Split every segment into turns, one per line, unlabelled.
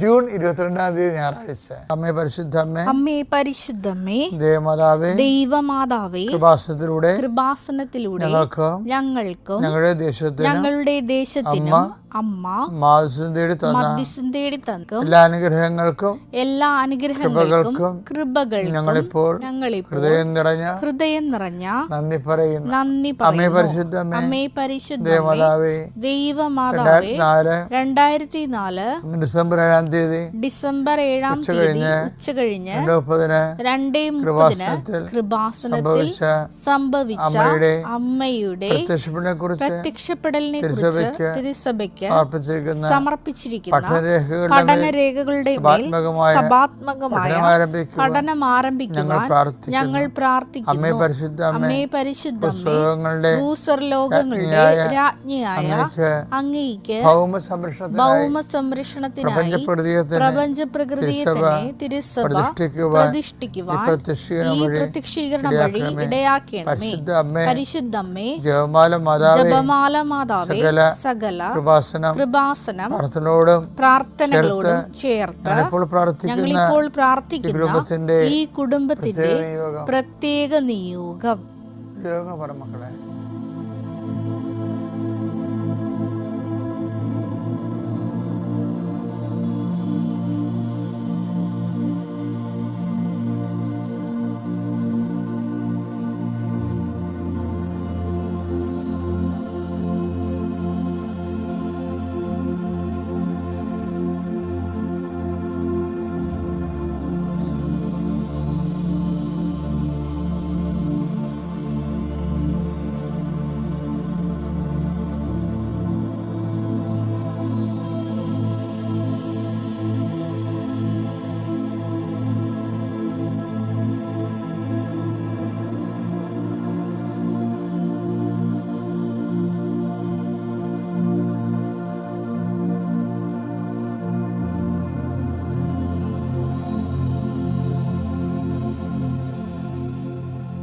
June ഇരുപത്തിരണ്ടാം തീയതി ഞായറാഴ്ച. അമ്മേ പരിശുദ്ധ അമ്മേ
അമ്മേ പരിശുദ്ധമ്മേ
ദേവമാതാവേ
ദൈവമാതാവേ
കൃപാസനത്തിലൂടെ
കൃപാസനത്തിലൂടെ
ഞങ്ങൾക്ക്
ഞങ്ങൾക്കും
ഞങ്ങളുടെ ദേശത്തിന്
ഞങ്ങളുടെ ദേശത്തിനും അമ്മ
മാസം തേടി
മധ്യസ്ഥം തേടി തന്നും
എല്ലാ അനുഗ്രഹങ്ങൾക്കും
എല്ലാ അനുഗ്രഹങ്ങൾക്കും
കൃപകൾക്കും
കൃപകൾക്കും
ഞങ്ങളിപ്പോൾ
ഞങ്ങളിപ്പോൾ
ഹൃദയം നിറഞ്ഞ
ഹൃദയം നിറഞ്ഞ
നന്ദി പറയുന്നു.
നന്ദി
അമ്മേ പരിശുദ്ധ അമ്മേ
പരിശുദ്ധ
ദേവമാതാവേ
ദൈവമാതാവേ രണ്ടായിരത്തി നാല്
ഡിസംബർ ഏഴാം തീയതി.
ഡിസംബർ ഏഴാം തീയതി ഉച്ച കഴിഞ്ഞ്
രണ്ട് മുപ്പതിന് കൃപാസനത്തിൽ സംഭവിച്ച അമ്മയുടെ
പ്രത്യക്ഷപ്പെടലിനെ കുറിച്ച്
തിരുസഭയ്ക്ക് സമർപ്പിച്ചിരിക്കുന്ന പഠനരേഖകളുടെ മേൽ സഭാത്മകമായ പഠനം ആരംഭിക്കുവാൻ ഞങ്ങൾ പ്രാർത്ഥിക്കുന്നു. അമ്മേ പരിശുദ്ധ അമ്മേ
പരിശുദ്ധ
ലോകങ്ങളുടെ
ഭൂസർലോകങ്ങളുടെ
രാജ്ഞിയായ അങ്ങേക്ക് ഭൗമ സംരക്ഷണ
ഭൗമ സംരക്ഷണത്തിനായി
പ്രപഞ്ച
പ്രകൃതിയെ തന്നെ തിരുസഭ
പ്രതിഷ്ഠിക്കുവാൻ ഈ പ്രത്യക്ഷീകരണം വഴി ഇടയാക്കണമേ.
പരിശുദ്ധമ്മേ
ജപമാല മാതാവേ
ജപമാല മാതാവേ
സകല കൃപാസനം
കൃപാസനം
പ്രാർത്ഥനയോടും
പ്രാർത്ഥനകളോടും ചേർത്ത്
ഞങ്ങളിപ്പോൾ പ്രാർത്ഥിക്കുന്ന ഈ കുടുംബത്തിന്റെ പ്രത്യേക നിയോഗം.
പ്രത്യേക നിയോഗം
പറ മക്കളെ.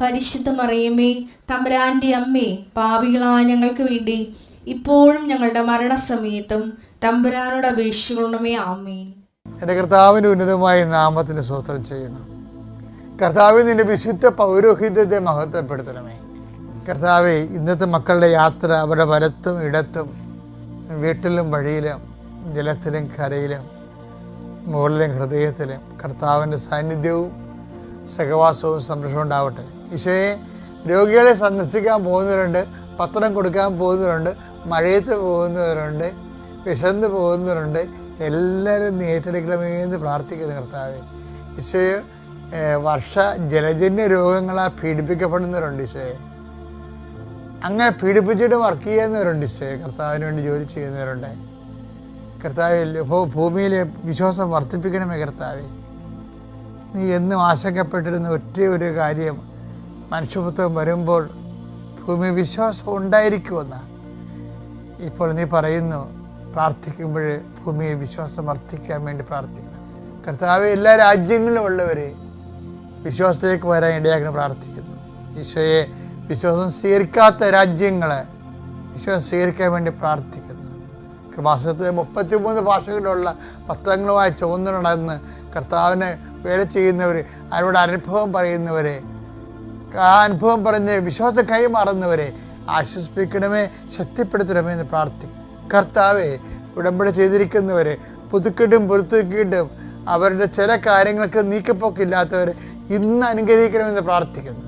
പരിശുദ്ധ മറിയമ്മേ തമ്പുരാന്റെ അമ്മേ പാപികളായ ഞങ്ങൾക്ക് വേണ്ടി ഇപ്പോഴും ഞങ്ങളുടെ മരണസമയത്തും തമ്പുരാനോട് അപേക്ഷിക്കണമേ ആമേൻ.
എന്റെ കർത്താവിന്റെ ഉന്നതമായ നാമത്തിന് സ്വത്രം ചെയ്യുന്നു. കർത്താവ് നിന്റെ വിശുദ്ധ പൗരോഹിത്യത്തെ മഹത്വപ്പെടുത്തണമേ. കർത്താവെ ഇന്നത്തെ മക്കളുടെ യാത്ര അവരുടെ വലത്തും ഇടത്തും വീട്ടിലും വഴിയിലും ജലത്തിലും കരയിലും മുകളിലും ഹൃദയത്തിലും കർത്താവിന്റെ സാന്നിധ്യവും സഹവാസവും സംരക്ഷണം ഉണ്ടാവട്ടെ. ഈശോയെ രോഗികളെ സന്ദർശിക്കാൻ പോകുന്നവരുണ്ട് പത്രം കൊടുക്കാൻ പോകുന്നവരുണ്ട് മഴയത്ത് പോകുന്നവരുണ്ട് വിശന്ന് പോകുന്നവരുണ്ട്. എല്ലാവരും നീ ഏറ്റെടുക്കണമേ എന്ന് പ്രാർത്ഥിക്കുന്നു കർത്താവ്. ഈശോയെ വർഷ ജലജന്യ രോഗങ്ങളാൽ പീഡിപ്പിക്കപ്പെടുന്നവരുണ്ട് ഈശോയെ. അങ്ങനെ പീഡിപ്പിച്ചിട്ട് വർക്ക് ചെയ്യുന്നവരുണ്ട് ഈശോയെ. കർത്താവിന് വേണ്ടി ജോലി ചെയ്യുന്നവരുണ്ട്. കർത്താവിൽ ഭൂമിയിലെ വിശ്വാസം വർദ്ധിപ്പിക്കണമേ കർത്താവേ. നീ എന്നും ആശങ്കപ്പെട്ടിരുന്ന ഒറ്റ ഒരു കാര്യം മനുഷ്യപുത്രം വരുമ്പോൾ ഭൂമി വിശ്വാസം ഉണ്ടായിരിക്കുമെന്നാണ് ഇപ്പോൾ നീ പറയുന്നു പ്രാർത്ഥിക്കുമ്പോൾ ഭൂമിയെ വിശ്വാസം വർദ്ധിക്കാൻ വേണ്ടി പ്രാർത്ഥിക്കണം കർത്താവ് എല്ലാ രാജ്യങ്ങളിലും ഉള്ളവർ വിശ്വാസത്തിലേക്ക് വരാൻ ഇടയാക്കണം പ്രാർത്ഥിക്കുന്നു. ഈശോയെ വിശ്വാസം സ്വീകരിക്കാത്ത രാജ്യങ്ങളെ വിശ്വാസം സ്വീകരിക്കാൻ വേണ്ടി പ്രാർത്ഥിക്കുന്നു. കൃപാസനത്തിൽ മുപ്പത്തിമൂന്ന് ഭാഷകളിലുള്ള പത്രങ്ങളുമായി ചുവന്നു നടന്ന് കർത്താവിന് വേല ചെയ്യുന്നവർ അവരുടെ അനുഭവം പറയുന്നവരെ അനുഭവം പറഞ്ഞ് വിശ്വാസം കൈമാറുന്നവരെ ആശ്വസിപ്പിക്കണമേ ശക്തിപ്പെടുത്തണമേ എന്ന് പ്രാർത്ഥിക്കും കർത്താവെ ഉടമ്പടി ചെയ്തിരിക്കുന്നവരെ പുതുക്കിട്ടും പുറത്തുക്കിട്ടും അവരുടെ ചില കാര്യങ്ങൾക്ക് നീക്കപ്പോക്കില്ലാത്തവരെ ഇന്ന് അനുഗ്രഹിക്കണമെന്ന് പ്രാർത്ഥിക്കുന്നു.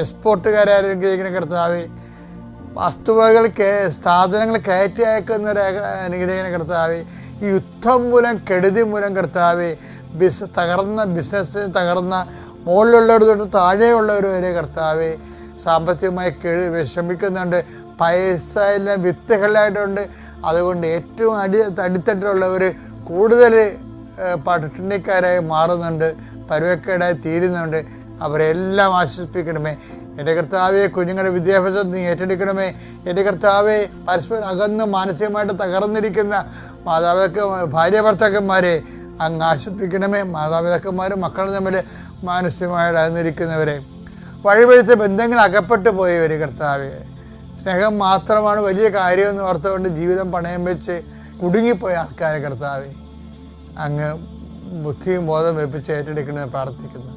എക്സ്പോർട്ടുകാരെ അനുഗ്രഹിക്കണം കർത്താവെ. വസ്തുവകൾക്ക് സ്ഥാപനങ്ങൾ കയറ്റി അയക്കുന്നവരെ അനുഗ്രഹിക്കണ കർത്താവെ. ഈ യുദ്ധം മൂലം കെടുതി മൂലം കർത്താവെ ബിസ് തകർന്ന ബിസിനസ്സിന് തകർന്ന മുകളിലുള്ളവർ തൊട്ട് താഴെയുള്ളവർ വരെ കർത്താവെ സാമ്പത്തികമായി കെഴു വിഷമിക്കുന്നുണ്ട്. പൈസ എല്ലാം വിത്തുകളായിട്ടുണ്ട്. അതുകൊണ്ട് ഏറ്റവും അടി അടിത്തട്ടിലുള്ളവർ കൂടുതൽ പട്ടിണിക്കാരായി മാറുന്നുണ്ട് പരുവക്കേടായി തീരുന്നുണ്ട്. അവരെല്ലാം ആശ്വസിപ്പിക്കണമേ. എന്റെ കർത്താവെ കുഞ്ഞുങ്ങളുടെ വിദ്യാഭ്യാസം നീ ഏറ്റെടുക്കണമേ. എന്റെ കർത്താവെ പരസ്പരം അകന്ന് മാനസികമായിട്ട് തകർന്നിരിക്കുന്ന മാതാപിതാക്ക ഭാര്യ ഭർത്താക്കന്മാരെ അങ്ങ് ആശ്വസിപ്പിക്കണമേ. മാതാപിതാക്കന്മാരും മക്കളും തമ്മിൽ മാനസികമായിട്ട് അകന്നിരിക്കുന്നവരെ വഴിപഴിച്ച ബന്ധങ്ങൾ അകപ്പെട്ടു പോയവർ കർത്താവ്. സ്നേഹം മാത്രമാണ് വലിയ കാര്യമെന്ന് ഓർത്തുകൊണ്ട് ജീവിതം പണയം വെച്ച് കുടുങ്ങിപ്പോയ ആൾക്കാരെ കർത്താവ്. അങ്ങ് ബുദ്ധിയും ബോധം വെപ്പിച്ച് ഏറ്റെടുക്കണമെന്ന് പ്രാർത്ഥിക്കുന്നു.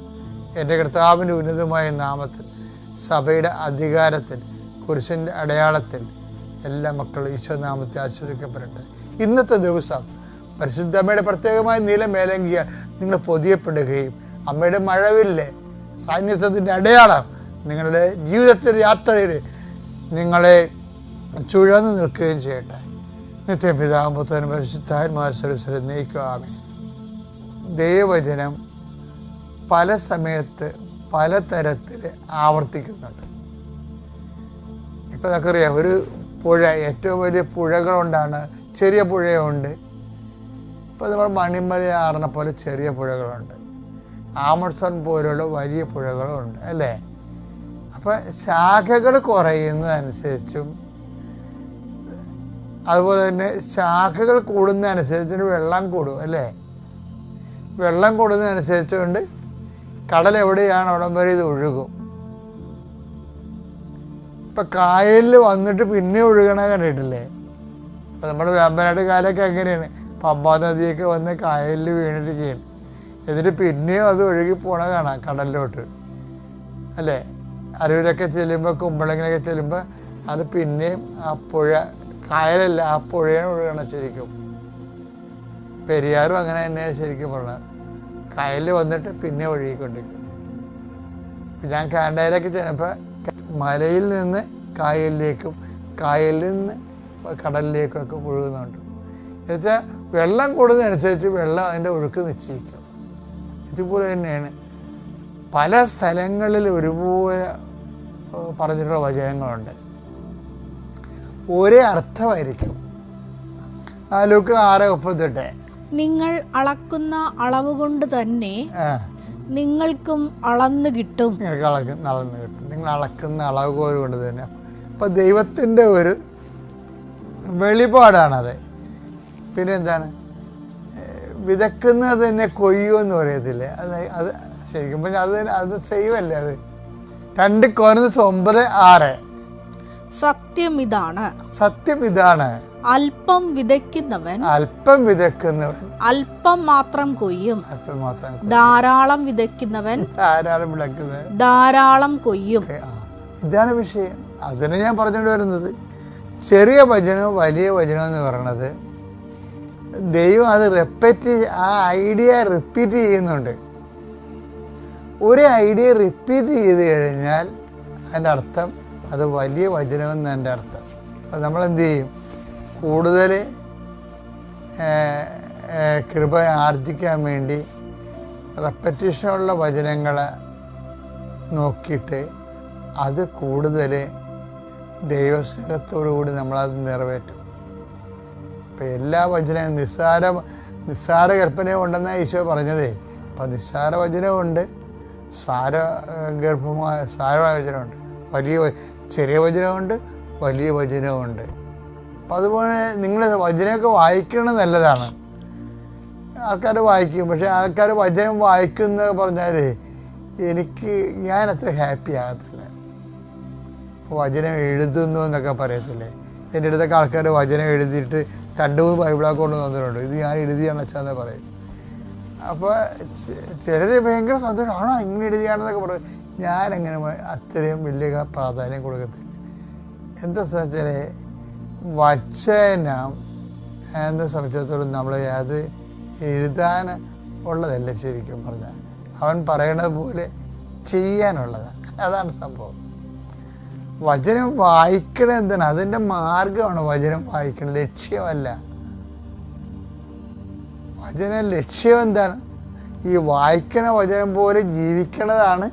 എന്റെ കർത്താവിന്റെ ഉന്നതമായ നാമത്തിൽ സഭയുടെ അധികാരത്തിൽ കുരിശന്റെ അടയാളത്തിൽ എല്ലാ മക്കളും ഈശോ നാമത്തെ ആശ്രയിക്കപ്പെടട്ടെ ഇന്നത്തെ ദിവസം പരിശുദ്ധമ്മയുടെ പ്രത്യേകമായ നീല മേലങ്കിയ നിങ്ങൾ പൊതിയപ്പെടുകയും അമ്മയുടെ മഴവില്ലേ സാന്നിധ്യത്തിന്റെ അടയാളം. നിങ്ങളുടെ ജീവിതത്തിന്റെ യാത്രയിൽ നിങ്ങളെ ചുഴന്നു നിൽക്കുകയും ചെയ്യട്ടെ. നിത്യം പിതാമ്പുത്തനും പരിശുദ്ധാത്മാശ്വരം നയിക്കുവാമേ ദൈവവചനം പല സമയത്ത് പല തരത്തിൽ ആവർത്തിക്കുന്നുണ്ട്. ഇപ്പം നമുക്കറിയാം ഒരു പുഴ ഏറ്റവും വലിയ പുഴകളുണ്ടാണ് ചെറിയ പുഴയുണ്ട്. ഇപ്പോൾ നമ്മൾ മണിമലയാറിനെ പോലെ ചെറിയ പുഴകളുണ്ട്. ആമസോൺ പോലുള്ള വലിയ പുഴകളുണ്ട് അല്ലേ? അപ്പം ശാഖകൾ കുറയുന്നതനുസരിച്ചും അതുപോലെ തന്നെ ശാഖകൾ കൂടുന്നതനുസരിച്ച് വെള്ളം കൂടും അല്ലേ? വെള്ളം കൂടുന്നതനുസരിച്ചുകൊണ്ട് കടൽ എവിടെയാണ് അവിടം വരെ ഇത് ഒഴുകും. ഇപ്പം കായലിൽ വന്നിട്ട് പിന്നെ ഒഴുകണ കണ്ടിട്ടില്ലേ? ഇപ്പം നമ്മുടെ വേമ്പനാട് കാലൊക്കെ അങ്ങനെയാണ് പമ്പാ നദിയൊക്കെ വന്ന് കായലിൽ വീണിരിക്കുകയാണ്. എന്നിട്ട് പിന്നെയും അത് ഒഴുകി പോണ കാണാം കടലിലോട്ട്. അല്ലേ? അരൂരൊക്കെ ചെല്ലുമ്പോൾ കുമ്പളങ്ങനെയൊക്കെ ചെല്ലുമ്പോൾ അത് പിന്നെയും ആ പുഴ കായലല്ല ആ പുഴയാണ് ഒഴുകണം ശരിക്കും. പെരിയാറും അങ്ങനെ തന്നെയാണ് ശരിക്കും പറഞ്ഞത്. കായലിൽ വന്നിട്ട് പിന്നെ ഒഴുകിക്കൊണ്ടിരിക്കും. ഞാൻ കാണ്ടയിലൊക്കെ ചെന്നപ്പോൾ മലയിൽ നിന്ന് കായലിലേക്കും കായലിൽ നിന്ന് കടലിലേക്കും ഒക്കെ ഒഴുകുന്നുണ്ട് എന്നുവെച്ചാൽ വെള്ളം കൂടുന്നതനുസരിച്ച് വെള്ളം അതിന്റെ ഒഴുക്ക് നിശ്ചയിക്കും. ഇതുപോലെ തന്നെയാണ്. പല സ്ഥലങ്ങളിൽ ഒരുപോലെ പറഞ്ഞിട്ടുള്ള വചനങ്ങളുണ്ട്. ഒരേ അർത്ഥമായിരിക്കും. ആ ലുക്ക് ആറ് മുപ്പത്തെട്ട്.
നിങ്ങൾ അളക്കുന്ന അളവ് കൊണ്ട് തന്നെ നിങ്ങൾക്കും അളന്നു കിട്ടും.
നിങ്ങൾക്ക് അളക്കുന്ന അളന്ന് കിട്ടും. നിങ്ങൾ അളക്കുന്ന അളവുകോൽ കൊണ്ട് തന്നെ. അപ്പം ദൈവത്തിന്റെ ഒരു വെളിപാടാണത്. പിന്നെ എന്താണ്? ഏഹ് വിതക്കുന്നത് തന്നെ കൊയ്യൂ എന്ന് പറയത്തില്ലേ? അത് അത് ശരിക്കും പറഞ്ഞാൽ അത് അത് സെയിം അല്ലേ അത്? രണ്ട് കോരൻസ് ഒമ്പത് ആറ്.
സത്യം ഇതാണ്.
സത്യം ഇതാണ്.
അല്പം വിതയ്ക്കുന്നവൻ
അല്പം വിതയ്ക്കുന്നവൻ.
അല്പം മാത്രം കൊയ്യും.
അല്പം മാത്രം
ധാരാളം വിതയ്ക്കുന്നവൻ
ധാരാളം വിളക്കുന്നത്
ധാരാളം കൊയ്യും.
ഇതാണ് വിഷയം. അതിന് ഞാൻ പറഞ്ഞുകൊണ്ട് വരുന്നത്. ചെറിയ വചനവും വലിയ വചനവും എന്ന് പറയുന്നത് ദൈവം അത് റിപ്പീറ്റ് ആ ഐഡിയ റിപ്പീറ്റ് ചെയ്യുന്നുണ്ട്. ഒരു ഐഡിയ റിപ്പീറ്റ് ചെയ്ത് കഴിഞ്ഞാൽ അതിന്റെ അർത്ഥം അത് വലിയ വചനമെന്ന് എന്റെ അർത്ഥം. അപ്പോൾ നമ്മൾ എന്ത് ചെയ്യും? കൂടുതൽ കൃപ ആർജിക്കാൻ വേണ്ടി റെപ്പറ്റീഷനുള്ള വചനങ്ങൾ നോക്കിയിട്ട് അത് കൂടുതൽ ദൈവസ്നേഹത്തോടു കൂടി നമ്മളത് നിറവേറ്റും. ഇപ്പം എല്ലാ വചനവും നിസ്സാര നിസ്സാര ഗർഭനേ ഉണ്ടെന്നാണ് ഈശോ പറഞ്ഞതേ. അപ്പം നിസ്സാര വചനമുണ്ട് സാര ഗർഭമായ സാരമായ വചനമുണ്ട് വലിയ ചെറിയ വചനമുണ്ട് വലിയ വചനമുണ്ട് അപ്പം അതുപോലെ നിങ്ങൾ വചനമൊക്കെ വായിക്കണം നല്ലതാണ്. ആൾക്കാർ വായിക്കും പക്ഷെ ആൾക്കാർ വചനം വായിക്കുന്ന പറഞ്ഞാൽ എനിക്ക് ഞാൻ അത്ര ഹാപ്പി ആകത്തില്ല. വചനം എഴുതുന്നു എന്നൊക്കെ പറയത്തില്ലേ? എന്റെ അടുത്തൊക്കെ ആൾക്കാർ വചനം എഴുതിയിട്ട് രണ്ട് മൂന്ന് ബൈബിളൊക്കെ കൊണ്ട് തന്നിട്ടുണ്ട്. ഇത് ഞാൻ എഴുതിയാണ് അച്ഛാന്ന് പറയും അപ്പോൾ ചിലർ ഭയങ്കര സന്തോഷം. ഇങ്ങനെ എഴുതിയാണെന്നൊക്കെ പറയും. ഞാനങ്ങനെ അത്രയും വലിയ പ്രാധാന്യം കൊടുക്കത്തില്ല. എന്താ വെച്ചാൽ വചനം എന്ന സംശയത്തോടും നമ്മൾ അത് എഴുതാൻ ഉള്ളതല്ല ശരിക്കും പറഞ്ഞാൽ അവൻ പറയണത് പോലെ ചെയ്യാനുള്ളതാണ് അതാണ് സംഭവം. വചനം വായിക്കണം എന്താണ്? അതിന്റെ മാർഗമാണ് വചനം വായിക്കണം ലക്ഷ്യമല്ല. വചന ലക്ഷ്യം എന്താണ്? ഈ വായിക്കണ വചനം പോലെ ജീവിക്കണതാണ്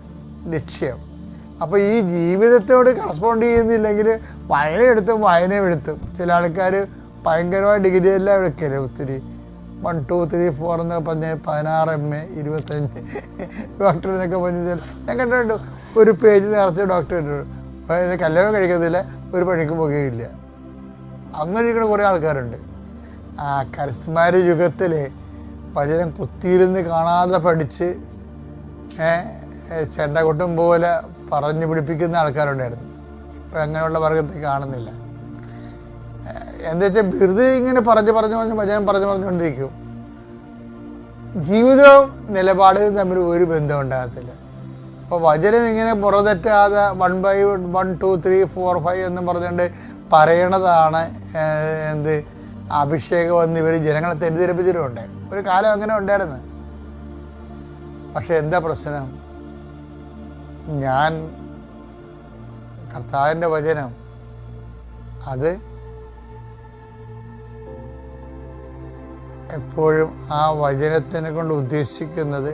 ലക്ഷ്യം. അപ്പോൾ ഈ ജീവിതത്തോട് കറസ്പോണ്ട് ചെയ്യുന്നില്ലെങ്കിൽ വയന എടുത്തും വായന എടുത്തും. ചില ആൾക്കാർ ഭയങ്കരമായ ഡിഗ്രി എല്ലാം എടുക്കരുത് ഒത്തിരി. വൺ ടു ത്രീ ഫോർ എന്നൊക്കെ പറഞ്ഞ് പതിനാറ് എം എ ഇരുപത്തഞ്ച്. ഡോക്ടർ എന്നൊക്കെ പറഞ്ഞാൽ ഞാൻ കണ്ടിട്ടുണ്ട്. ഒരു പേജ് നേരത്തെ ഡോക്ടർ ഇട്ടിട്ടുണ്ട്. അതായത് കല്യാണം കഴിക്കുന്നതിൽ ഒരു പണിക്ക് പോകുകയില്ല അങ്ങനെ ഇരിക്കുന്ന കുറേ ആൾക്കാരുണ്ട്. ആ കരസ്മാര യുഗത്തിൽ വചനം കുത്തിയിരുന്ന് കാണാതെ പഠിച്ച് ചെണ്ട കൊട്ടും പോലെ പറഞ്ഞു പിടിപ്പിക്കുന്ന ആൾക്കാരുണ്ടായിരുന്നു. ഇപ്പം അങ്ങനെയുള്ള വർഗത്തെ കാണുന്നില്ല. എന്താ വെച്ചാൽ വെറുതെ ഇങ്ങനെ പറഞ്ഞ് പറഞ്ഞു പറഞ്ഞു വചനം പറഞ്ഞു പറഞ്ഞുകൊണ്ടിരിക്കും ജീവിതവും നിലപാടുകളും തമ്മിൽ ഒരു ബന്ധം ഉണ്ടാകത്തില്ല. അപ്പോൾ വചനം ഇങ്ങനെ പുറതെറ്റാതെ one by one two three four five എന്ന് പറഞ്ഞുകൊണ്ട് പറയണതാണ് എന്ത് അഭിഷേകം എന്ന് ഇവർ ജനങ്ങളെ തെറ്റിദ്ധരിപ്പിച്ചിട്ടുണ്ട്. ഒരു കാലം അങ്ങനെ ഉണ്ടായിരുന്നു. പക്ഷെ എന്താ പ്രശ്നം? ഞാൻ കർത്താവിന്റെ വചനം അത് എപ്പോഴും ആ വചനത്തിനെ കൊണ്ട് ഉദ്ദേശിക്കുന്നത്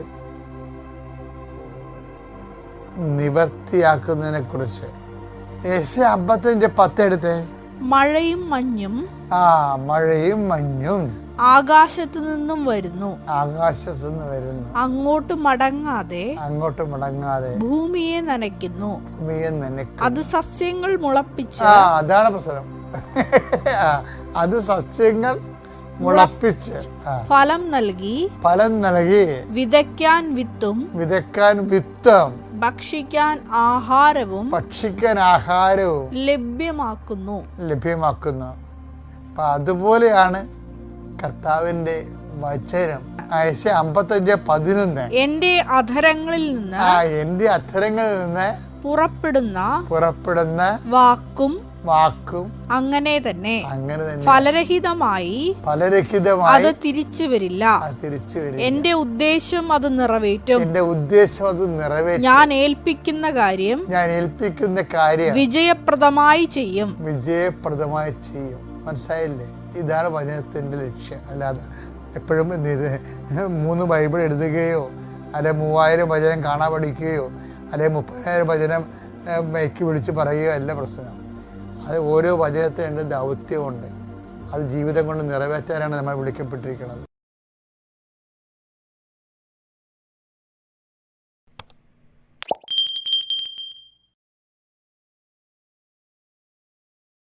നിവർത്തിയാക്കുന്നതിനെ കുറിച്ച് അമ്പത്തിന്റെ പത്തെടുത്തേ
മഴയും മഞ്ഞും
ആ മഴയും മഞ്ഞും.
ആകാശത്തു നിന്നും വരുന്നു.
ആകാശത്തു നിന്ന് വരുന്നു.
അങ്ങോട്ട് മടങ്ങാതെ
അങ്ങോട്ട് മടങ്ങാതെ
ഭൂമിയെ നനയ്ക്കുന്നു.
ഭൂമിയെ നനയ്ക്കും
അത് സസ്യങ്ങൾ മുളപ്പിച്ച്
ആ അതാണ് പ്രശ്നം. അത് സസ്യങ്ങൾ മുളപ്പിച്ച്
ഫലം നൽകി
ഫലം നൽകി
വിതയ്ക്കാൻ വിത്തും
വിതയ്ക്കാൻ വിത്തം.
ഭക്ഷിക്കാൻ ആഹാരവും
ഭക്ഷിക്കാൻ ആഹാരവും
ലഭ്യമാക്കുന്നു.
ലഭ്യമാക്കുന്നു. അപ്പൊ അതുപോലെയാണ് കർത്താവിന്റെ വചനം. അമ്പത്തഞ്ച് പതിനൊന്ന്.
എന്റെ അധരങ്ങളിൽ നിന്ന്
ആ എന്റെ അധരങ്ങളിൽ നിന്ന്
പുറപ്പെടുന്ന
പുറപ്പെടുന്ന
വാക്കും
വാക്കും
അങ്ങനെ തന്നെ.
അങ്ങനെ തന്നെ.
ഫലരഹിതമായി
ഫലരഹിതമായി
അത് തിരിച്ചു വരില്ല.
തിരിച്ചു വരില്ല.
എന്റെ ഉദ്ദേശം അത് നിറവേറ്റും.
എന്റെ ഉദ്ദേശം അത് നിറവേറ്റും.
ഞാൻ ഏൽപ്പിക്കുന്ന കാര്യം
ഞാൻ ഏൽപ്പിക്കുന്ന കാര്യം
വിജയപ്രദമായി ചെയ്യും.
വിജയപ്രദമായി ചെയ്യും. മനസ്സിലായില്ലേ? ഇതാണ് വചനത്തിന്റെ ലക്ഷ്യം. അല്ലാതെ എപ്പോഴും മൂന്ന് ബൈബിൾ എഴുതുകയോ അല്ലെ മൂവായിരം വചനം കാണാൻ പഠിക്കുകയോ അല്ലെ മുപ്പതിനായിരം വചനം മയക്കി വിളിച്ച് പറയുകയോ അല്ല പ്രശ്നം. അത് ഓരോ വചനത്തിനും എന്റെ ദൗത്യമുണ്ട്. അത് ജീവിതം കൊണ്ട് നിറവേറ്റാനാണ് നമ്മൾ വിളിക്കപ്പെട്ടിരിക്കുന്നത്.